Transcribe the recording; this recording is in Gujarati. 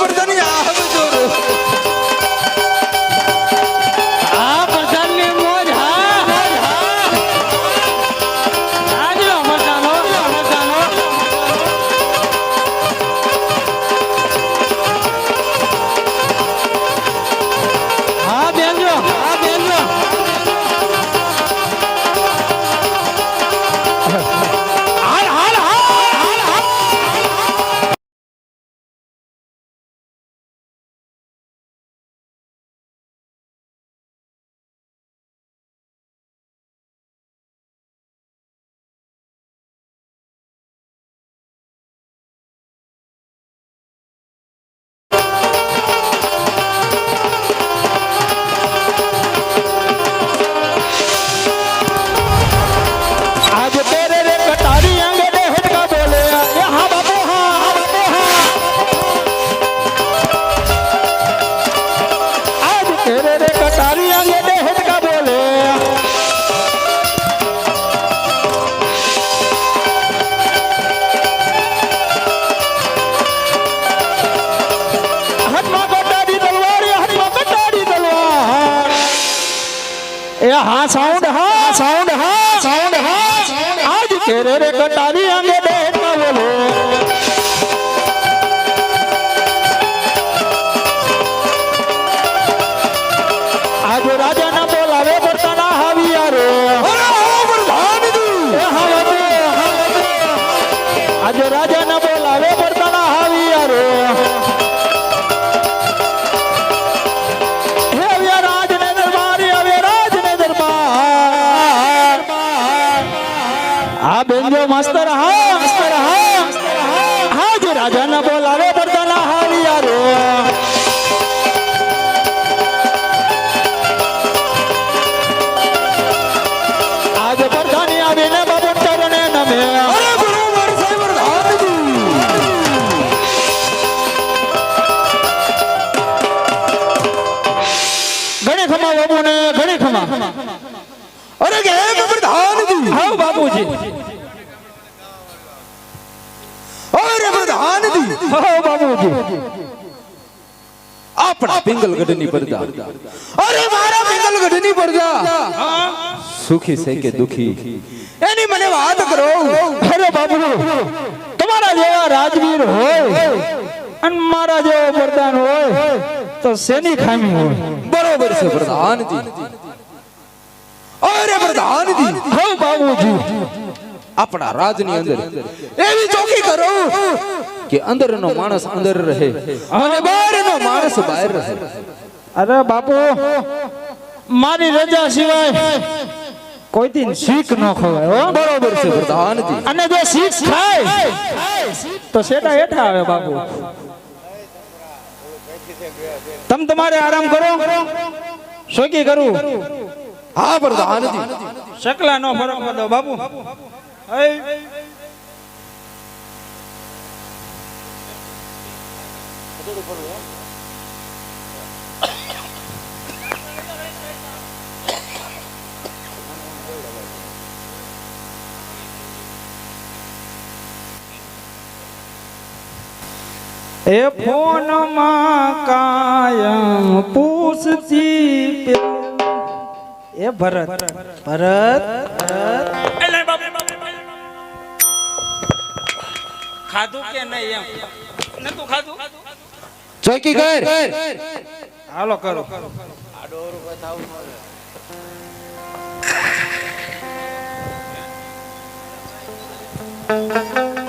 পরে জানিয়া हा साउंड हा साउंड हा હાલો માસ્તર હા માસ્તર હા હા જે રાજાના બોલાવે પડતાના હારિયા રો. આજ પડતાની આવીને બાબત ચરણે નમે. ઘણી ખમા બાબુ ને ઘણી ખમા અરે કે પ્રધાનજી હા બાપુજી મારા તમારા જેવા રાજવીર હોય અને મારા જેવો પ્રધાન હોય તો સેની ખામી હોય? બરોબર છે પ્રધાનજી. અરે પ્રધાનજી. હો બાબુજી. આપણા રાજની અંદર. એવી ચોકી કરો કે અંદરનો માણસ અંદર રહે અને બહારનો માણસ બહાર રહે. અરે બાપુ મારી રજા સિવાય કોઈથી શીખ ન ખવાય હો? બરોબર છે પ્રધાનજી. અને જો શીખ થાય તો સેટા હેઠા આવે બાપુ. તમ તમારે આરામ કરો. શોકી કરું. હા પ્રધાનજી. શકલા નો ફરક બાપુ. એ ફોનમાં કાયમ પૂછતી એ ભરત ભરત. ખાધું કે નહીં એમ? નતું ખાધું? ચોકી કર હાલો કરો. જય